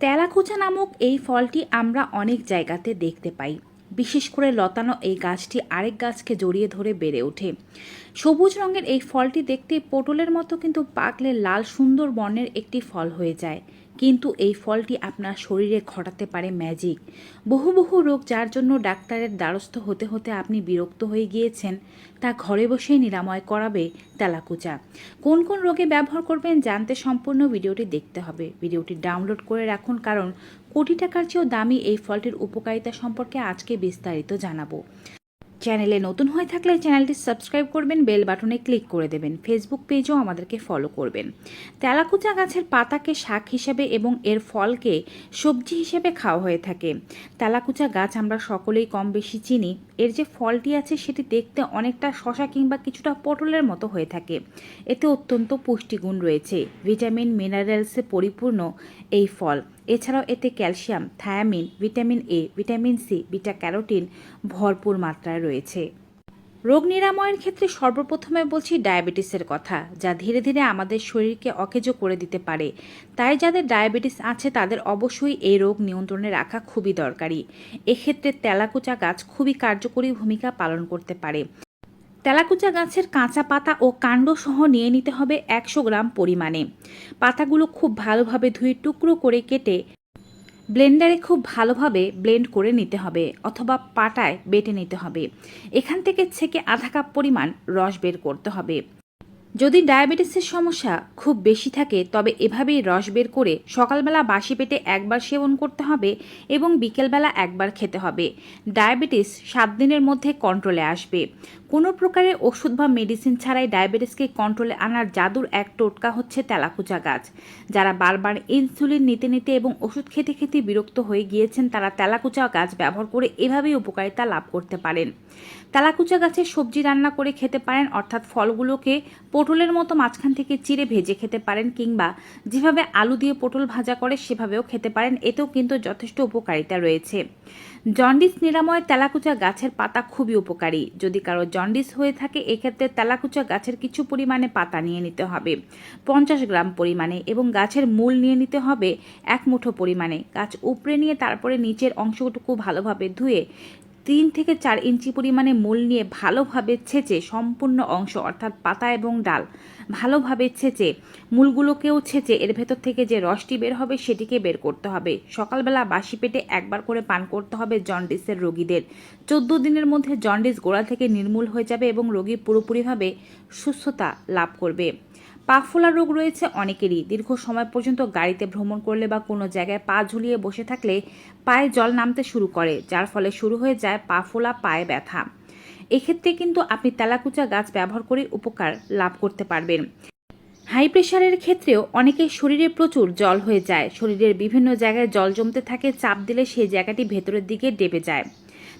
তেলাকুচা নামক এই ফলটি আমরা অনেক জায়গাতে দেখতে পাই। বিশেষ করে লতানো এই গাছটি আরেক গাছকে জড়িয়ে ধরে বেড়ে ওঠে। সবুজ রঙের এই ফলটি দেখতে পটলের মতো কিন্তু পাকলে লাল সুন্দর বর্ণের একটি ফল হয়ে যায়। কিন্তু এই ফলটি আপনার শরীরে ঘটাতে পারে ম্যাজিক বহু বহু রোগ যার জন্য ডাক্তারের দ্বারস্থ হতে হতে আপনি বিরক্ত হয়ে গিয়েছেন, তা ঘরে বসেই নিরাময় করাবে তেলাকুচা। কোন কোন রোগে ব্যবহার করবেন জানতে সম্পূর্ণ ভিডিওটি দেখতে হবে। ভিডিওটি ডাউনলোড করে রাখুন কারণ কোটি টাকার চেয়েও দামি এই ফলটির উপকারিতা সম্পর্কে আজকে বিস্তারিত জানাব। চ্যানেলে নতুন হয়ে থাকলে চ্যানেলটি সাবস্ক্রাইব করবেন, বেল বাটনে ক্লিক করে দেবেন, ফেসবুক পেজও আমাদেরকে ফলো করবেন। তেলাকুচা গাছের পাতাকে শাক হিসেবে এবং এর ফলকে সবজি হিসেবে খাওয়া হয়ে থাকে। তেলাকুচা গাছ আমরা সকলেই কম বেশি চিনি। এর যে ফলটি আছে সেটি দেখতে অনেকটা শশা কিংবা কিছুটা পটলের মতো হয়ে থাকে। এতে অত্যন্ত পুষ্টিগুণ রয়েছে। ভিটামিন, মিনারেলসে পরিপূর্ণ এই ফল। এছাড়াও এতে calcium, thiamine, vitamin A, vitamin C beta carotene ভরপুর মাত্রায় রয়েছে। রোগ নিরাময়ের ক্ষেত্রে সর্বপ্রথমে বলছি ডায়াবেটিসের কথা, যা ধীরে ধীরে আমাদের শরীরকে অকেজো করে দিতে পারে। তাই যাদের ডায়াবেটিস আছে, তাদের অবশ্যই এই রোগ নিয়ন্ত্রণে রাখা খুবই দরকারি। এক্ষেত্রে তেলাকুচা গাছ খুবই কার্যকরী ভূমিকা পালন করতে পারে। তেলাকুচা গাছের কাঁচা পাতা ও কাণ্ড সহ নিয়ে নিতে হবে একশো গ্রাম পরিমাণে। পাতাগুলো খুব ভালোভাবে ধুয়ে টুকরো করে কেটে ব্লেন্ডারে খুব ভালোভাবে ব্লেন্ড করে নিতে হবে অথবা পাটায় বেটে নিতে হবে। এখান থেকে ছেঁকে আধা কাপ পরিমাণ রস বের করতে হবে। যদি ডায়াবেটিসের সমস্যা খুব বেশি থাকে, তবে এভাবেই রস বের করে সকালবেলা বাসি পেটে একবার সেবন করতে হবে এবং বিকেলবেলা একবার খেতে হবে। ডায়াবেটিস সাত দিনের মধ্যে কন্ট্রোলে আসবে। কোনো প্রকারের ওষুধ বা মেডিসিন ছাড়াই ডায়াবেটিসকে কন্ট্রোলে আনার জাদুর এক টোটকা হচ্ছে তেলাকুচা গাছ। যারা বারবার ইনসুলিন নিতে নিতে এবং ওষুধ খেতে খেতে বিরক্ত হয়ে গিয়েছেন, তারা তেলাকুচা গাছ ব্যবহার করে এভাবেই উপকারিতা লাভ করতে পারেন। তেলাকুচা গাছের সবজি রান্না করে খেতে পারেন, অর্থাৎ ফলগুলোকে পটলের মতো মাঝখান থেকে চিড়ে ভেজে খেতে পারেন কিংবা যেভাবে আলু দিয়ে পটল ভাজা করে সেভাবেও খেতে পারেন, এতেও কিন্তু যথেষ্ট উপকারিতা রয়েছে। জন্ডিস নিরাময় তেলাকুচা গাছের পাতা খুবই উপকারী। যদি কারও জন্ডিস হয়ে থাকে, এক্ষেত্রে তেলাকুচা গাছের কিছু পরিমাণে পাতা নিয়ে নিতে হবে। পঞ্চাশ গ্রাম পরিমাণে এবং গাছের মূল নিয়ে নিতে হবে এক মুঠো পরিমাণে। গাছ উপড়ে নিয়ে তারপরে নিচের অংশটুকু ভালোভাবে ধুয়ে তিন থেকে চার ইঞ্চি পরিমাণে মূল নিয়ে ভালোভাবে ছেঁচে সম্পূর্ণ অংশ, অর্থাৎ পাতা এবং ডাল, ভালোভাবে ছেঁচে মূলগুলোকেও ছেঁচে এর ভেতর থেকে যে রসটি বের হবে সেটিকে বের করতে হবে। সকালবেলা বাসি পেটে একবার করে পান করতে হবে জন্ডিসের রোগীদের। চোদ্দ দিনের মধ্যে জন্ডিস গোড়া থেকে নির্মূল হয়ে যাবে এবং রোগী পুরোপুরিভাবে সুস্থতা লাভ করবে। পা ফোলা রোগ রয়েছে অনেকেরই। দীর্ঘ সময় পর্যন্ত গাড়িতে ভ্রমণ করলে বা কোনো জায়গায় পা ঝুলিয়ে বসে থাকলে পায়ে জল নামতে শুরু করে, যার ফলে শুরু হয়ে যায় পা ফোলা পায়ে ব্যথা। এক্ষেত্রে কিন্তু আপনি তেলাকুচা গাছ ব্যবহার করে উপকার লাভ করতে পারবেন। হাই প্রেশারের ক্ষেত্রেও অনেকের শরীরে প্রচুর জল হয়ে যায়। শরীরের বিভিন্ন জায়গায় জল জমতে থাকে, চাপ দিলে সেই জায়গাটি ভেতরের দিকে ডেবে যায়।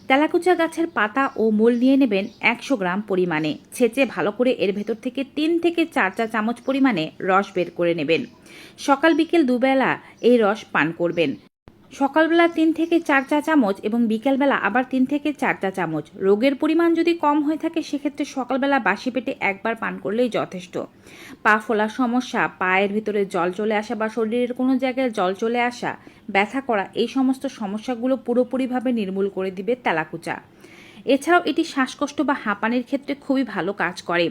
তেলাকুচা গাছের পাতা ও মূল নিয়ে নেবেন একশো গ্রাম পরিমাণে। ছেঁচে ভালো করে এর ভেতর থেকে তিন থেকে চার চা চামচ পরিমাণে রস বের করে নেবেন। সকাল বিকেল দুবেলা এই রস পান করবেন। সকালবেলা তিন থেকে চার চা চামচ এবং বিকেলবেলা আবার তিন থেকে চার চা চামচ। রোগের পরিমাণ যদি কম হয়ে থাকে, সেক্ষেত্রে সকালবেলা বাসি পেটে একবার পান করলেই যথেষ্ট। পা ফোলার সমস্যা, পায়ের ভিতরে জল চলে আসা বা শরীরের কোনো জায়গায় জল চলে আসা, ব্যথা করা, এই সমস্ত সমস্যাগুলো পুরোপুরিভাবে নির্মূল করে দিবে তেলাকুচা। এছাড়াও এটি শ্বাসকষ্ট বা হাঁপানির ক্ষেত্রে খুবই ভালো কাজ করে।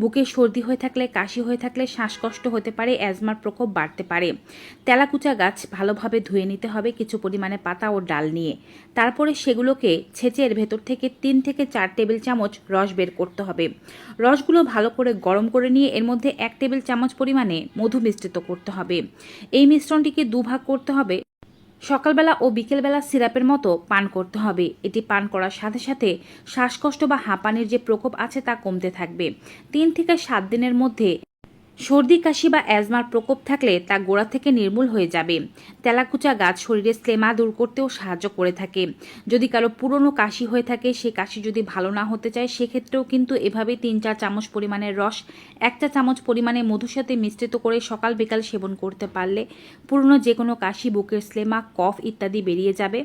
বুকে সর্দি হয়ে থাকলে, কাশি হয়ে থাকলে শ্বাসকষ্ট হতে পারে, অ্যাজমার প্রকোপ বাড়তে পারে। তেলাকুচা গাছ ভালোভাবে ধুয়ে নিতে হবে কিছু পরিমাণে পাতা ও ডাল নিয়ে। তারপরে সেগুলোকে ছেঁচে এর ভেতর থেকে তিন থেকে চার টেবিল চামচ রস বের করতে হবে। রসগুলো ভালো করে গরম করে নিয়ে এর মধ্যে এক টেবিল চামচ পরিমাণে মধু মিশ্রিত করতে হবে। এই মিশ্রণটিকে দুভাগ করতে হবে। সকালবেলা ও বিকেলবেলা সিরাপের মতো পান করতে হবে। এটি পান করার সাথে সাথে শ্বাসকষ্ট বা হাঁপানির যে প্রকোপ আছে তা কমতে থাকবে। তিন থেকে সাত দিনের মধ্যে সর্দি, কাশি বা অ্যাজমার প্রকোপ থাকলে তা গোড়া থেকে নির্মূল হয়ে যাবে। তেলাকুচা গাছ শরীরে স্লেমা দূর করতেও সাহায্য করে থাকে। যদি কারও পুরনো কাশি হয়ে থাকে সেই কাশি যদি ভালো না হতে চায়, সেক্ষেত্রেও কিন্তু এভাবে তিন চার চামচ পরিমাণের রস, এক চা চামচ পরিমাণে মধুর সাথে মিশ্রিত করে সকাল বিকাল সেবন করতে পারলে পুরনো যে কোনো কাশি, বুকের স্লেমা, কফ ইত্যাদি বেরিয়ে যাবে।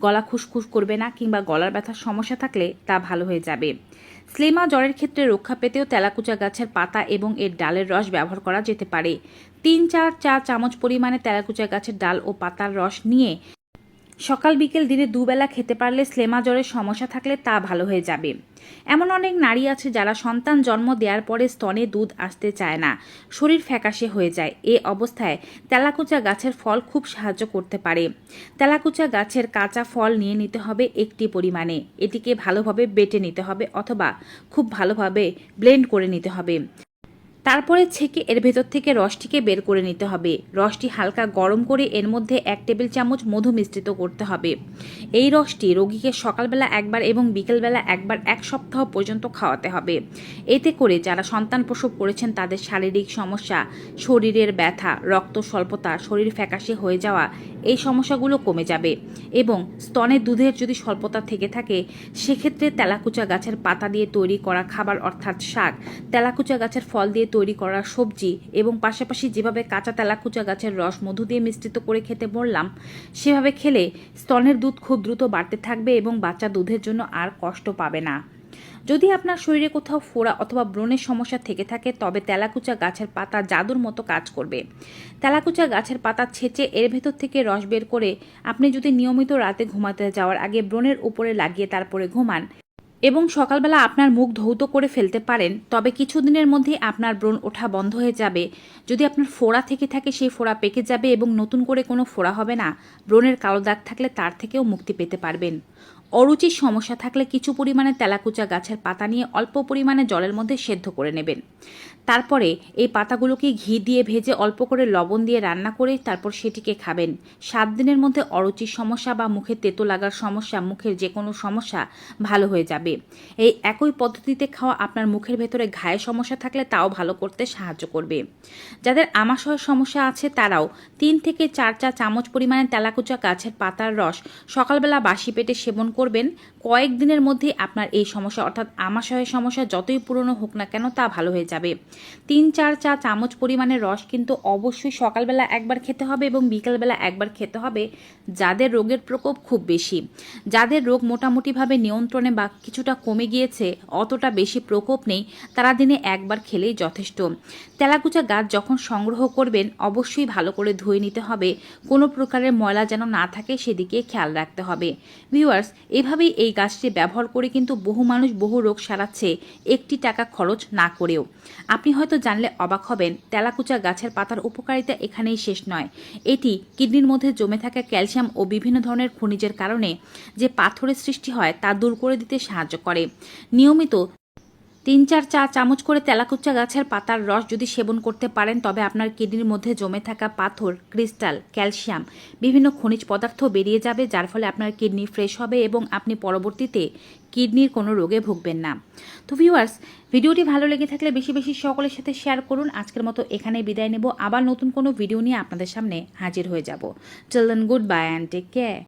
গলা খুসখুস করবে না কিংবা গলার ব্যথার সমস্যা থাকলে তা ভালো হয়ে যাবে। স্লেমা জ্বরের ক্ষেত্রে রক্ষা পেতেও তেলাকুচা গাছের পাতা এবং এর ডালের রস ব্যবহার করা যেতে পারে। তিন চার চা চামচ পরিমাণে তেলাকুচা গাছের ডাল ও পাতার রস নিয়ে সকাল বিকেল দিনে দুবেলা খেতে পারলে স্লেমা জ্বরের সমস্যা থাকলে তা ভালো হয়ে যাবে। এমন অনেক নারী আছে যারা সন্তান জন্ম দেওয়ার পরে স্তনে দুধ আসতে চায় না। শরীর ফ্যাকাশে হয়ে যায়। এ অবস্থায় তেলাকুচা গাছের ফল খুব সাহায্য করতে পারে। তেলাকুচা গাছের কাঁচা ফল নিয়ে নিতে হবে একটি পরিমাণে। এটিকে ভালোভাবে বেটে নিতে হবে অথবা খুব ভালোভাবে ব্লেন্ড করে নিতে হবে। তারপরে ছেঁকে এর ভেতর থেকে রসটিকে বের করে নিতে হবে। রসটি হালকা গরম করে এর মধ্যে এক টেবিল চামচ মধু মিশ্রিত করতে হবে। এই রসটি রোগীকে সকালবেলা একবার এবং বিকেলবেলা একবার এক সপ্তাহ পর্যন্ত খাওয়াতে হবে। এতে করে যারা সন্তান প্রসব করেছেন, তাদের শারীরিক সমস্যা, শরীরের ব্যথা, রক্ত স্বল্পতা, শরীর ফ্যাকাশে হয়ে যাওয়া, এই সমস্যাগুলো কমে যাবে এবং স্তনে দুধের যদি স্বল্পতা থেকে থাকে, সেক্ষেত্রে তেলাকুচা গাছের পাতা দিয়ে তৈরি করা খাবার অর্থাৎ শাক, তেলাকুচা গাছের ফল দিয়ে তৈরি করা সবজি এবং পাশাপাশি যেভাবে কাঁচা তেলাকুচা গাছের রস মধু দিয়ে মিশ্রিত করে খেতে বললাম, সেভাবে খেলে স্তনের দুধ খুব দ্রুত বাড়তে থাকবে এবং বাচ্চা দুধের জন্য আর কষ্ট পাবে না। যদি আপনার শরীরে কোথাও ফোড়া অথবা ব্রণের সমস্যা থেকে থাকে, তবে তেলাকুচা গাছের পাতা জাদুর মতো কাজ করবে। তেলাকুচা গাছের পাতা ছেঁচে এর ভেতর থেকে রস বের করে আপনি যদি নিয়মিত রাতে ঘুমাতে যাওয়ার আগে ব্রণের উপরে লাগিয়ে তারপরে ঘুমান এবং সকালবেলা আপনার মুখ ধৌত করে ফেলতে পারেন, তবে কিছুদিনের মধ্যে আপনার ব্রণ ওঠা বন্ধ হয়ে যাবে। যদি আপনার ফোড়া থেকে থাকে, সেই ফোড়া পেকে যাবে এবং নতুন করে কোনো ফোড়া হবে না। ব্রণের কালো দাগ থাকলে তার থেকেও মুক্তি পেতে পারবেন। অরুচির সমস্যা থাকলে কিছু পরিমাণে তেলাকুচা গাছের পাতা নিয়ে অল্প পরিমাণে জলের মধ্যে সেদ্ধ করে নেবেন। তারপরে এই পাতাগুলোকে ঘি দিয়ে ভেজে অল্প করে লবণ দিয়ে রান্না করে তারপর সেটিকে খাবেন। সাত দিনের মধ্যে অরুচির সমস্যা বা মুখে তেতো লাগার সমস্যা, মুখের যে কোনো সমস্যা ভালো হয়ে যাবে। এই একই পদ্ধতিতে খাওয়া আপনার মুখের ভেতরে ঘায়ের সমস্যা থাকলে তাও ভালো করতে সাহায্য করবে। যাদের আমাশয়ের সমস্যা আছে তারাও তিন থেকে চার চা চামচ পরিমাণে তেলাকুচা গাছের পাতার রস সকালবেলা বাসি পেটে সেবন করবেন কয়েকদিনের মধ্যেই আপনার এই সমস্যা, অর্থাৎ আমাশয়ের সমস্যা যতই পুরনো হোক না কেন তা ভালো হয়ে যাবে। তিন, চার চা চামচ পরিমাণে রস কিন্তু অবশ্যই সকালবেলা একবার খেতে হবে এবং বিকালবেলা একবার খেতে হবে, যাদের রোগের প্রকোপ খুব বেশি। যাদের রোগ মোটামুটিভাবে নিয়ন্ত্রণে বা কিছুটা কমে গিয়েছে, অতটা বেশি প্রকোপ নেই, তারা দিনে একবার খেলেই যথেষ্ট। তেলাকুচা গাছ যখন সংগ্রহ করবেন, অবশ্যই ভালো করে ধুয়ে নিতে হবে। কোনো প্রকারের ময়লা যেন না থাকে, সেদিকে খেয়াল রাখতে হবে। ভিউয়ার্স এভাবেই এই গাছটি ব্যবহার করে কিন্তু বহু মানুষ বহু রোগ সারাচ্ছে, একটি টাকা খরচ না করেও। আপনি হয়তো জানলে অবাক হবেন, তেলাকুচা গাছের পাতার উপকারিতা এখানেই শেষ নয়। এটি কিডনির মধ্যে জমে থাকা ক্যালসিয়াম ও বিভিন্ন ধরনের খনিজের কারণে যে পাথরের সৃষ্টি হয় তা দূর করে দিতে সাহায্য করে। নিয়মিত তিন চার চা চামচ করে তেলাকুচা গাছের পাতার রস যদি সেবন করতে পারেন, তবে আপনার কিডনির মধ্যে জমে থাকা পাথর, ক্রিস্টাল, ক্যালসিয়াম, বিভিন্ন খনিজ পদার্থ বেরিয়ে যাবে, যার ফলে আপনার কিডনি ফ্রেশ হবে এবং আপনি পরবর্তীতে কিডনির কোনো রোগে ভুগবেন না। তো ভিউয়ার্স, ভিডিওটি ভালো লেগে থাকলে বেশি বেশি সকলের সাথে শেয়ার করুন। আজকের মতো এখানে বিদায় নেব। আবার নতুন কোনো ভিডিও নিয়ে আপনাদের সামনে হাজির হয়ে যাব। Children good bye and take care.